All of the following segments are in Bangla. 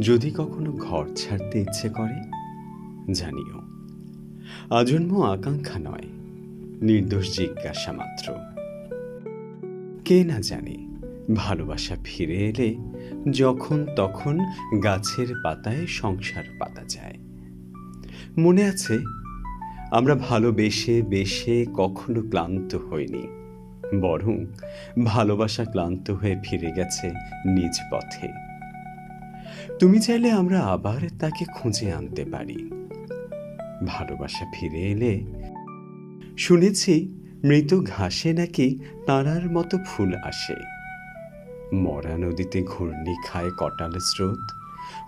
যদি কখনো ঘর ছাড়তে ইচ্ছে করে, জানিও, আজন্ম আকাঙ্ক্ষা নয়, নির্দোষ জিজ্ঞাসা মাত্র। কে না জানে, ভালোবাসা ফিরে এলে যখন তখন গাছের পাতায় সংসার পাতা যায়। মনে আছে, আমরা ভালোবেসে বেশে কখনো ক্লান্ত হইনি, বরং ভালোবাসা ক্লান্ত হয়ে ফিরে গেছে নিজ পথে। তুমি চাইলে আমরা আবার তাকে খুঁজে আনতে পারি। ভালোবাসা ফিরে এলে শুনেছি মৃত ঘাসে নাকি তারার মতো ফুল আসে। মরা নদীতে ঘূর্ণি খায় কটাল স্রোত।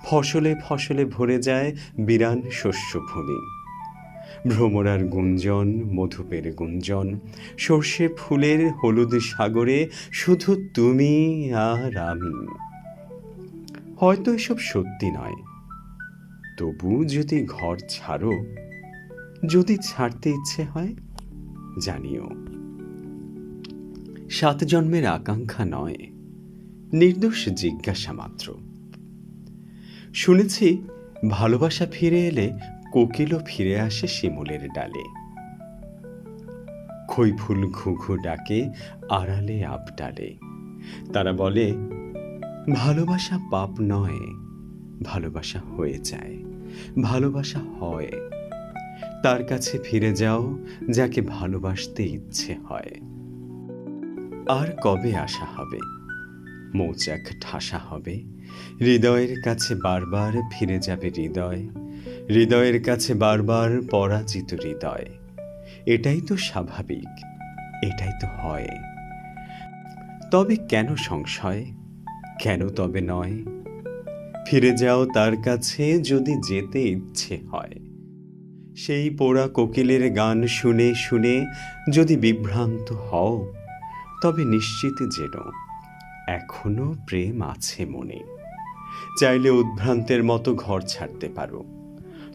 ফসলে ফসলে ভরে যায় বিরান শস্যভূমি। ভ্রমরার গুঞ্জন, মধুপের গুঞ্জন, সর্ষে ফুলের হলুদ সাগরে শুধু তুমি আর আমি। হয়তো এসব সত্যি নয়। তবু যদি ঘর ছাড়ো, যদি ছাড়তে ইচ্ছে হয়, জানিও। সাত জন্মের আকাঙ্ক্ষা নয়, নির্দোষ জিজ্ঞাসা মাত্র। শুনেছি, ভালোবাসা ফিরে এলে কোকিলও ফিরে আসে শিমুলের ডালে। খইফুল ঘুঘু ডাকে আড়ালে আবডালে। তারা বলে ভালোবাসা পাপ নয়, ভালোবাসা হয়ে যায়, ভালোবাসা হয়। তার কাছে ফিরে যাও, যাকে ভালোবাসতে ইচ্ছে হয়। আর কবে আসা হবে? মৌচাক ঠাসা হবে। হৃদয়ের কাছে বারবার ফিরে যাবে হৃদয়। হৃদয়ের কাছে বারবার পরাজিত হৃদয়। এটাই তো স্বাভাবিক, এটাই তো হয়। তবে কেন সংশয়? কেন তবে নয়? ফিরে যাও তার কাছে যদি যেতে ইচ্ছে হয়। সেই পোড়া কোকিলের গান শুনে শুনে যদি বিভ্রান্ত হও, তবে নিশ্চিত যেন এখনও প্রেম আছে মনে। চাইলে উদ্ভ্রান্তের মতো ঘর ছাড়তে পারো।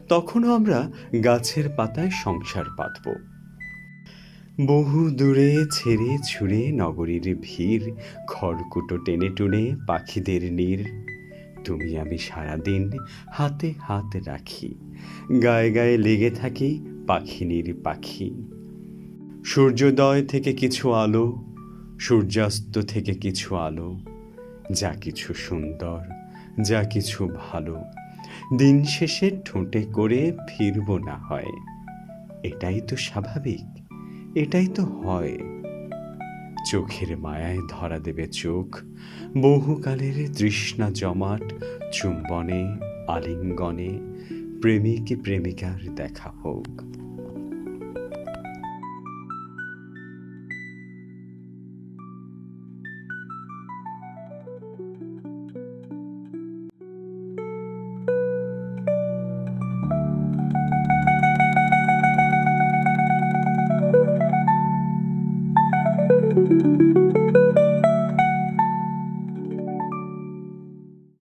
তখনও আমরা গাছের পাতায় সংসার পাতব বহু দূরে ছেড়ে ছুঁড়ে নগরীর ভিড়, খড়কুটো টেনে টুনে পাখিদের নীর তুমি আমি সারাদিন হাতে হাত রাখি, গায়ে গায়ে লেগে থাকি পাখিনীর পাখি। সূর্যোদয় থেকে কিছু আলো, সূর্যাস্ত থেকে কিছু আলো, যা কিছু সুন্দর, যা কিছু ভালো। দিন শেষে ঠোঁটে করে ফিরব না হয়, এটাই তো স্বাভাবিক। এটাই তো হয়। চোখের মায়ায় ধরা দেবে চোখ, বহুকালের তৃষ্ণা জমাট, চুম্বনে, আলিঙ্গনে প্রেমিক প্রেমিকার দেখা হোক।